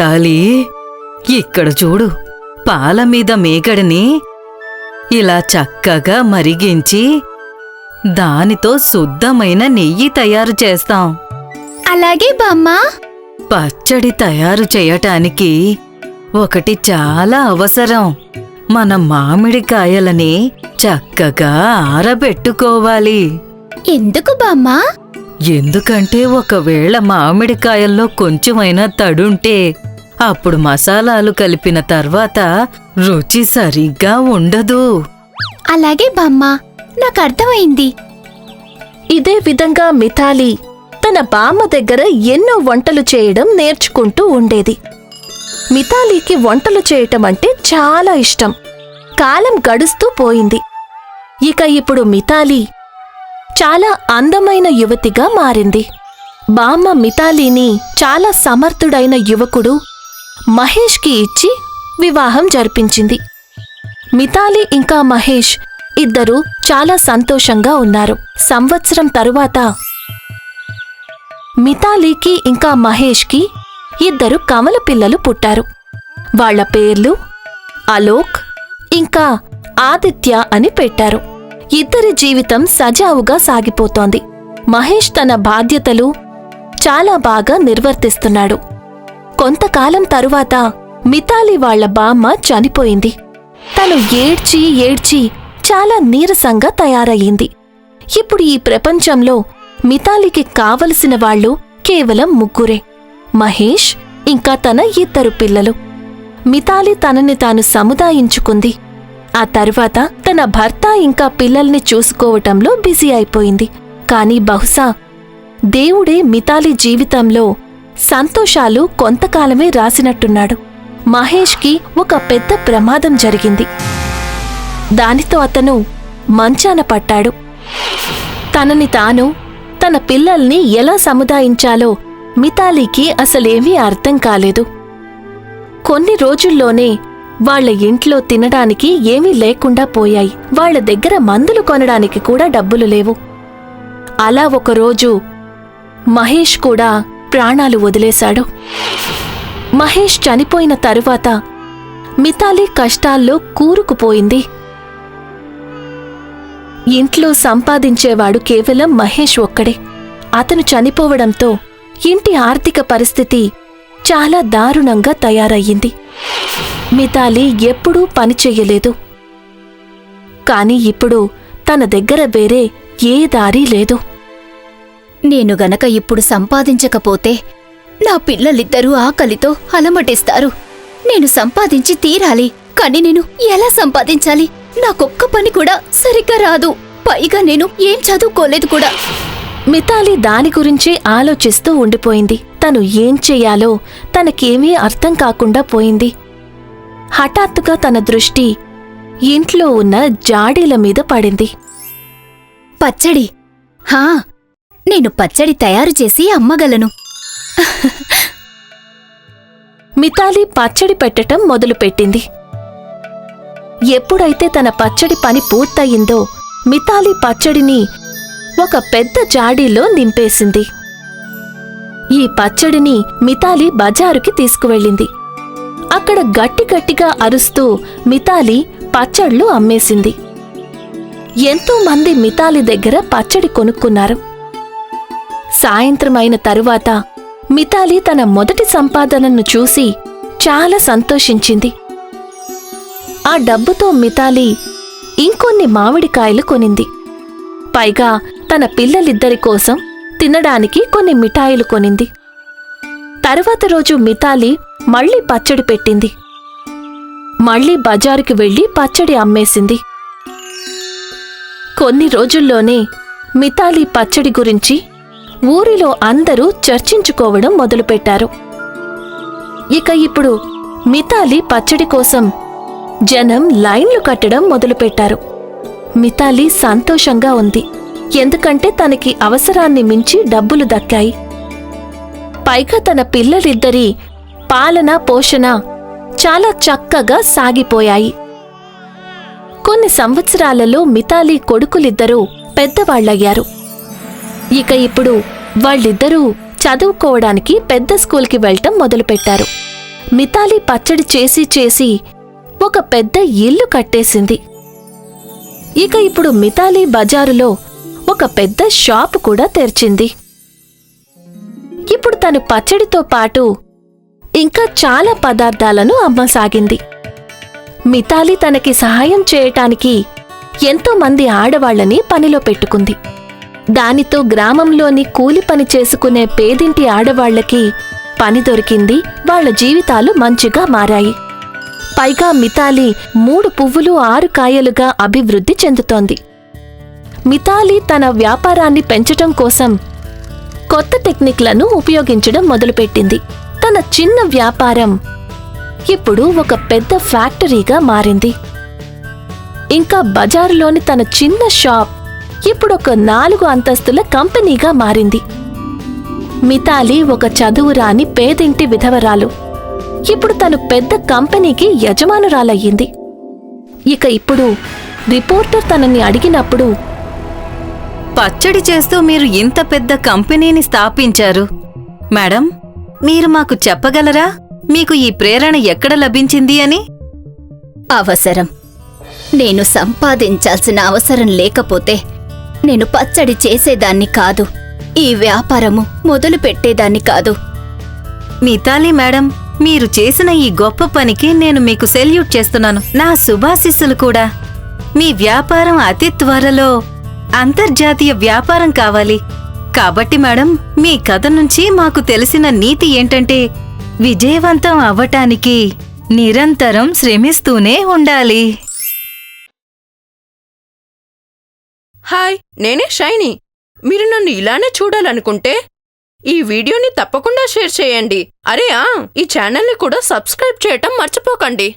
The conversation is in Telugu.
మితాలి ఇక్కడ చూడు పాల మీద మేగడని ఇలా చక్కగా మరిగించి దానితో శుద్ధమైన నెయ్యి తయారు చేస్తాం. అలాగే బామ్మా. పచ్చడి తయారు చేయటానికి ఒకటి చాలా అవసరం. మన మామిడికాయలని చక్కగా ఆరబెట్టుకోవాలి. ఎందుకు బామ్మా? ఎందుకంటే ఒకవేళ మామిడికాయల్లో కొంచెమైనా తడుంటే అప్పుడు మసాలాలు కలిపిన తర్వాత రుచి సరిగ్గా ఉండదు. అలాగే బామ్మా నాకు అర్థమైంది. ఇదే విధంగా మిథాలి తన బామ్మ దగ్గర ఎన్నో వంటలు చేయడం నేర్చుకుంటూ ఉండేది. మిథాలీకి వంటలు చేయటం అంటే చాలా ఇష్టం. కాలం గడుస్తూ పోయింది. ఇక ఇప్పుడు మిథాలి చాలా అందమైన యువతిగా మారింది. బామ్మ మిథాలీని చాలా సమర్థుడైన యువకుడు మహేష్కి ఇచ్చి వివాహం జరిపించింది. మిథాలి ఇంకా మహేష్ ఇద్దరూ చాలా సంతోషంగా ఉన్నారు. సంవత్సరం తరువాత మితాలీకి ఇంకా మహేష్కి ఇద్దరు కమల పిల్లలు పుట్టారు. వాళ్ళ పేర్లు అలోక్ ఇంకా ఆదిత్య అని పెట్టారు. ఇద్దరి జీవితం సజావుగా సాగిపోతోంది. మహేష్ తన బాధ్యతలు చాలా బాగా నిర్వర్తిస్తున్నాడు. కొంతకాలం తరువాత మితాలి వాళ్ళ బామ్మ చనిపోయింది. తను ఏడ్చి ఏడ్చి చాలా నీరసంగా తయారయ్యింది. ఇప్పుడు ఈ ప్రపంచంలో మితాలికి కావలసిన వాళ్ళు కేవలం ముగ్గురే మహేష్ ఇంకా తన ఇద్దరు పిల్లలు. మితాలి తనని తాను సముదాయించుకుంది. ఆ తర్వాత తన భర్త ఇంకా పిల్లల్ని చూసుకోవటంలో బిజీ అయిపోయింది. కాని బహుశా దేవుడే మితాలి జీవితంలో సంతోషాలు కొంతకాలమే రాసినట్టున్నాడు. మహేష్కి ఒక పెద్ద ప్రమాదం జరిగింది. దానితో అతను మంచాన పట్టాడు తనని తాను తన పిల్లల్ని ఎలా సముదాయించాలో మితాలీకి అసలేమీ అర్థం కాలేదు. కొన్ని రోజుల్లోనే వాళ్ళ ఇంట్లో తినడానికి ఏమీ లేకుండా పోయాయి. వాళ్ళ దగ్గర మందులు కొనడానికి కూడా డబ్బులు లేవు. అలా ఒకరోజు మహేష్ కూడా ప్రాణాలు వదిలేశాడు. మహేష్ చనిపోయిన తరువాత మితాలి కష్టాల్లో కూరుకుపోయింది. ఇంట్లో సంపాదించేవాడు కేవలం మహేష్ ఒక్కడే. అతను చనిపోవడంతో ఇంటి ఆర్థిక పరిస్థితి చాలా దారుణంగా తయారయ్యింది. మితాలి ఎప్పుడూ పని కాని ఇప్పుడు తన దగ్గర వేరే ఏ దారి లేదు. నేను గనక ఇప్పుడు సంపాదించకపోతే నా పిల్లలిద్దరూ ఆకలితో అలమటిస్తారు. నేను సంపాదించి తీరాలి కానీ నేను ఎలా సంపాదించాలి? నాకొక్క పని కూడా సరిగ్గా రాదు. పైగా నేను ఏం చదువుకోలేదు కూడా. మితాలి దాని గురించే ఆలోచిస్తూ ఉండిపోయింది. తను ఏం చెయ్యాలో తనకేమీ అర్థం కాకుండా పోయింది. హఠాత్తుగా తన దృష్టి ఇంట్లో ఉన్న జాడీల మీద పడింది. పచ్చడి. హా నేను పచ్చడి తయారు చేసి అమ్మగలను. మితాలి పచ్చడి పెట్టటం మొదలుపెట్టింది. ఎప్పుడైతే తన పచ్చడి పని పూర్తయిందో మితాలి పచ్చడిని ఒక పెద్ద జాడీలో నింపేసింది. ఈ పచ్చడిని మితాలి బజారుకి తీసుకువెళ్ళింది. అక్కడ గట్టి గట్టిగా అరుస్తూ మితాలి పచ్చళ్ళు అమ్మేసింది. ఎంతోమంది మితాలి దగ్గర పచ్చడి కొనుక్కున్నారు. సాయంత్రం అయిన తరువాత మితాలి తన మొదటి సంపాదనను చూసి చాలా సంతోషించింది. ఆ డబ్బుతో మితాలి ఇంకొన్ని మామిడికాయలు కొనింది. పైగా తన పిల్లలిద్దరి కోసం తినడానికి కొన్ని మిఠాయిలు కొనింది. తర్వాత రోజు మితాలి మళ్ళీ పచ్చడి పెట్టింది. మళ్ళీ బజారుకి వెళ్ళి పచ్చడి అమ్మేసింది. కొన్ని రోజుల్లోనే మితాలి పచ్చడి గురించి ఊరిలో అందరూ చర్చించుకోవడం మొదలుపెట్టారు. ఇక ఇప్పుడు మితాలి పచ్చడి కోసం జనం లైన్లు కట్టడం మొదలుపెట్టారు. మితాలి సంతోషంగా ఉంది. ఎందుకంటే తనకి అవసరాన్ని మించి డబ్బులు దక్కాయి. పైగా తన పిల్లలిద్దరి పాలన పోషణ చాలా చక్కగా సాగిపోయాయి. కొన్ని సంవత్సరాలలో మితాలి కొడుకులిద్దరూ పెద్దవాళ్ళయ్యారు ఇక ఇప్పుడు వాళ్ళిద్దరూ చదువుకోవడానికి పెద్ద స్కూల్కి వెళ్ళటం మొదలుపెట్టారు. మితాలి పచ్చడి చేసి చేసి ఒక పెద్ద ఇల్లు కట్టేసింది. ఇక ఇప్పుడు మితాలి బజారులో ఒక పెద్ద షాపు కూడా తెరిచింది. ఇప్పుడు తను పచ్చడితో పాటు ఇంకా చాలా పదార్థాలను అమ్మసాగింది. మితాలి తనకి సహాయం చేయటానికి ఎంతో మంది ఆడవాళ్ళని పనిలో పెట్టుకుంది. దానితో గ్రామంలోని కూలి పని చేసుకునే పేదింటి ఆడవాళ్ళకి పని దొరికింది. వాళ్ళ జీవితాలు మంచిగా మారాయి. పైగా మితాలి మూడు పువ్వులు ఆరు కాయలుగా అభివృద్ధి చెందుతోంది. మితాలి తన వ్యాపారాన్ని పెంచటం కోసం కొత్త టెక్నిక్లను ఉపయోగించడం మొదలుపెట్టింది. తన చిన్న వ్యాపారం ఇప్పుడు ఒక పెద్ద ఫ్యాక్టరీగా మారింది. ఇంకా బజారులోని తన చిన్న షాప్ ఇప్పుడు ఒక నాలుగు అంతస్తుల కంపెనీగా మారింది. మితాలి ఒక చదువురాని పేదింటి విధవరాలు. ఇప్పుడు తను పెద్ద కంపెనీకి యజమానురాలయ్యింది. ఇక ఇప్పుడు రిపోర్టర్ తనని అడిగినప్పుడు పచ్చడి చేస్తూ మీరు ఇంత పెద్ద కంపెనీని స్థాపించారు. మేడం మీరు మాకు చెప్పగలరా? మీకు ఈ ప్రేరణ ఎక్కడ లభించింది అని? అవసరం. నేను సంపాదించాల్సిన అవసరం లేకపోతే నేను పచ్చడి చేసేదాన్ని కాదు. ఈ వ్యాపారము మొదలు పెట్టేదాన్ని కాదు. మితాలి మేడం మీరు చేసిన ఈ గొప్ప పనికి నేను మీకు సెల్యూట్ చేస్తున్నాను. నా శుభాశిస్సులు కూడా. మీ వ్యాపారం అతి త్వరలో అంతర్జాతీయ వ్యాపారం కావాలి. కాబట్టి మేడం మీ కథ నుంచి మాకు తెలిసిన నీతి ఏంటంటే విజయవంతం అవ్వటానికి నిరంతరం శ్రమిస్తూనే ఉండాలి. హాయ్ నేనే షైనీ. మీరు నన్ను ఇలానే చూడాలనుకుంటే ఈ వీడియోని తప్పకుండా షేర్ చేయండి. అరే ఆ ఈ ఛానల్ని కూడా సబ్స్క్రైబ్ చేయటం మర్చిపోకండి.